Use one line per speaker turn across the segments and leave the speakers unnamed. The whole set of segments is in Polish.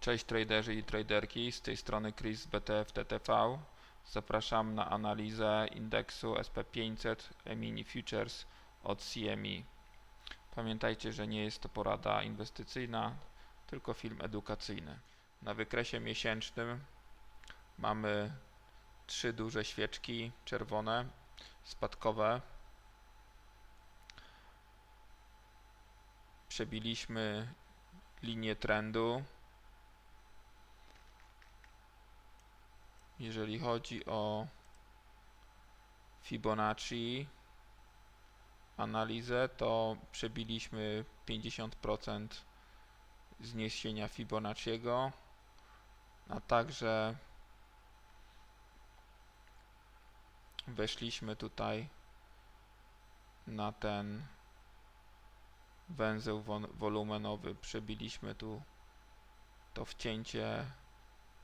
Cześć traderzy i traderki, z tej strony Chris z BTF TTV. Zapraszam na analizę indeksu SP500 E-mini Futures od CME. Pamiętajcie, że nie jest to porada inwestycyjna, tylko film edukacyjny. Na wykresie miesięcznym mamy trzy duże świeczki czerwone, spadkowe. Przebiliśmy linię trendu. Jeżeli chodzi o Fibonacci analizę, to przebiliśmy 50% zniesienia Fibonacciego, a także weszliśmy tutaj na ten węzeł wolumenowy, przebiliśmy tu to wcięcie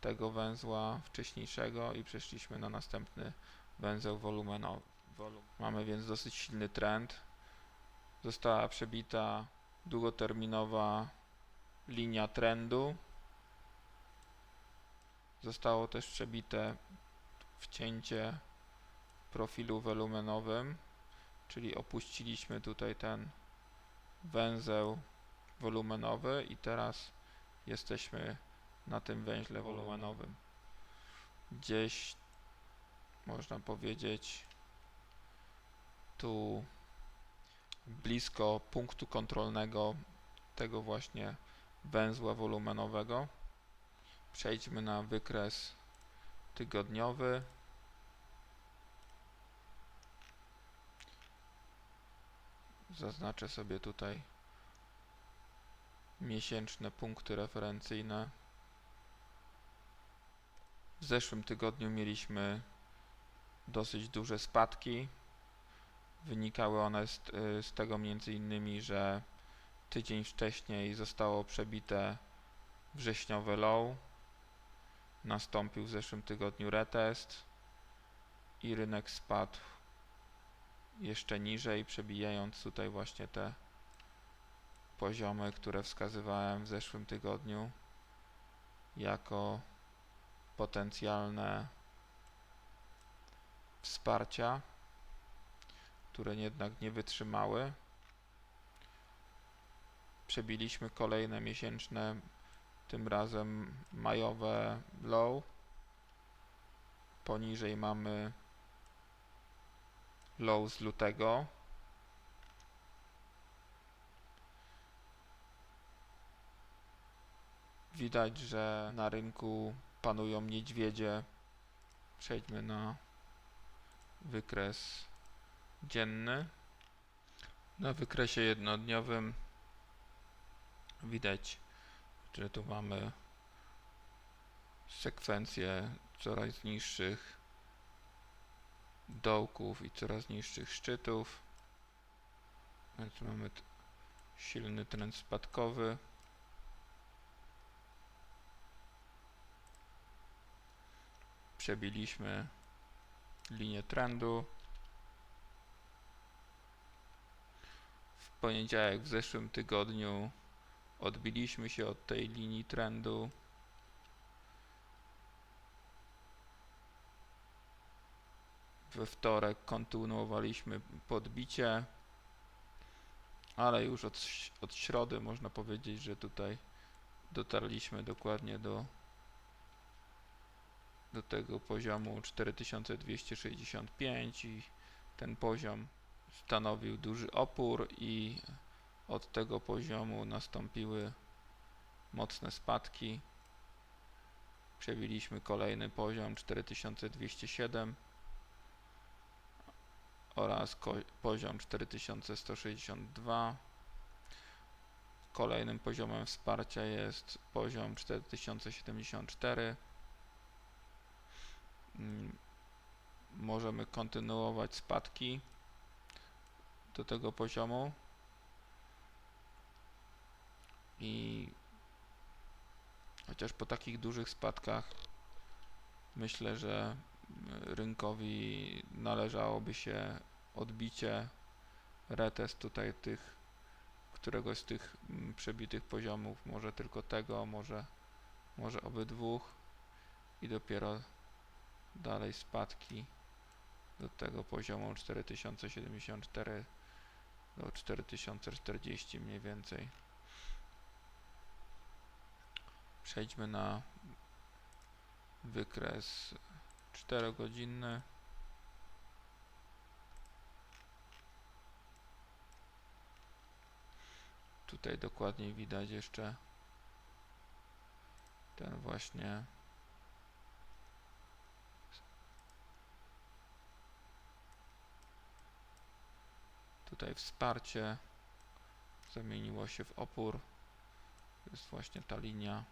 tego węzła wcześniejszego i przeszliśmy na następny węzeł wolumenowy. Wolum. Mamy więc dosyć silny trend. Została przebita długoterminowa linia trendu. Zostało też przebite wcięcie profilu wolumenowym, czyli opuściliśmy tutaj ten węzeł wolumenowy i teraz jesteśmy na tym węźle wolumenowym. Gdzieś można powiedzieć tu blisko punktu kontrolnego tego właśnie węzła wolumenowego. Przejdźmy na wykres tygodniowy. Zaznaczę sobie tutaj miesięczne punkty referencyjne. W zeszłym tygodniu mieliśmy dosyć duże spadki. Wynikały one z, y, z tego między innymi, że tydzień wcześniej zostało przebite wrześniowe low. Nastąpił w zeszłym tygodniu retest i rynek spadł jeszcze niżej, przebijając tutaj właśnie te poziomy, które wskazywałem w zeszłym tygodniu jako potencjalne wsparcia, które jednak nie wytrzymały. Przebiliśmy kolejne miesięczne, tym razem majowe low. Poniżej mamy low z lutego. Widać, że na rynku panują niedźwiedzie. Przejdźmy na wykres dzienny. Na wykresie jednodniowym widać, że tu mamy sekwencję coraz niższych dołków i coraz niższych szczytów. Więc mamy silny trend spadkowy. Przebiliśmy linię trendu. W poniedziałek w zeszłym tygodniu odbiliśmy się od tej linii trendu. We wtorek kontynuowaliśmy podbicie, ale już od, od środy można powiedzieć, że tutaj dotarliśmy dokładnie do do tego poziomu 4265 i ten poziom stanowił duży opór i od tego poziomu nastąpiły mocne spadki. Przebiliśmy kolejny poziom 4207 oraz poziom 4162. Kolejnym poziomem wsparcia jest poziom 4074. Mm, Możemy kontynuować spadki do tego poziomu. I chociaż po takich dużych spadkach myślę, że y, rynkowi należałoby się odbicie, retest tutaj tych któregoś z tych mm, przebitych poziomów, może tylko tego, może może obydwóch. I dopiero dalej spadki do tego poziomu 4074 do 4040 mniej więcej. Przejdźmy na wykres 4-godzinny. Tutaj dokładniej widać jeszcze ten właśnie tutaj wsparcie zamieniło się w opór. To jest właśnie ta linia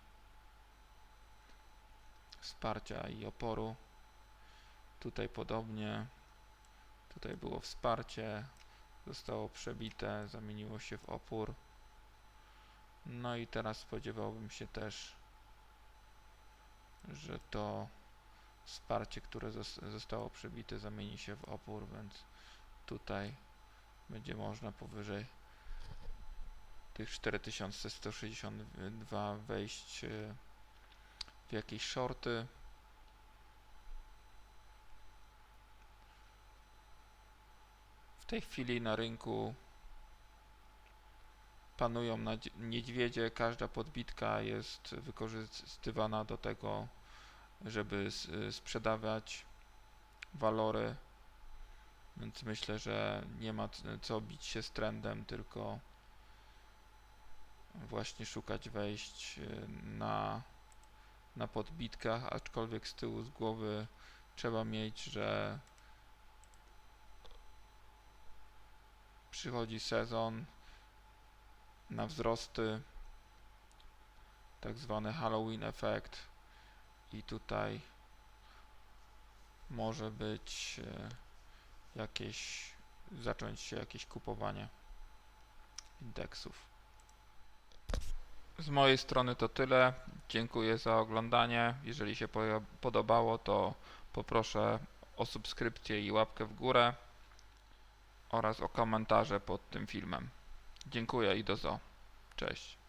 wsparcia i oporu. Tutaj podobnie. Tutaj było wsparcie, zostało przebite, zamieniło się w opór. No i teraz spodziewałbym się też, że to wsparcie, które zos- zostało przebite, zamieni się w opór, więc tutaj będzie można powyżej tych 4162 wejść e, w jakieś shorty. W tej chwili na rynku panują niedźwiedzie. Każda podbitka jest wykorzystywana do tego, żeby sprzedawać walory. Więc myślę, że nie ma co bić się z trendem, tylko właśnie szukać wejść y, na, na podbitkach, aczkolwiek z tyłu z głowy trzeba mieć, że przychodzi sezon na wzrosty, tak zwany Halloween efekt i tutaj może być e, jakieś, zacząć się jakieś kupowanie indeksów. Z mojej strony to tyle. Dziękuję za oglądanie. Jeżeli się podobało, to poproszę o subskrypcję i łapkę w górę oraz o komentarze pod tym filmem. Dziękuję i do zo. Cześć.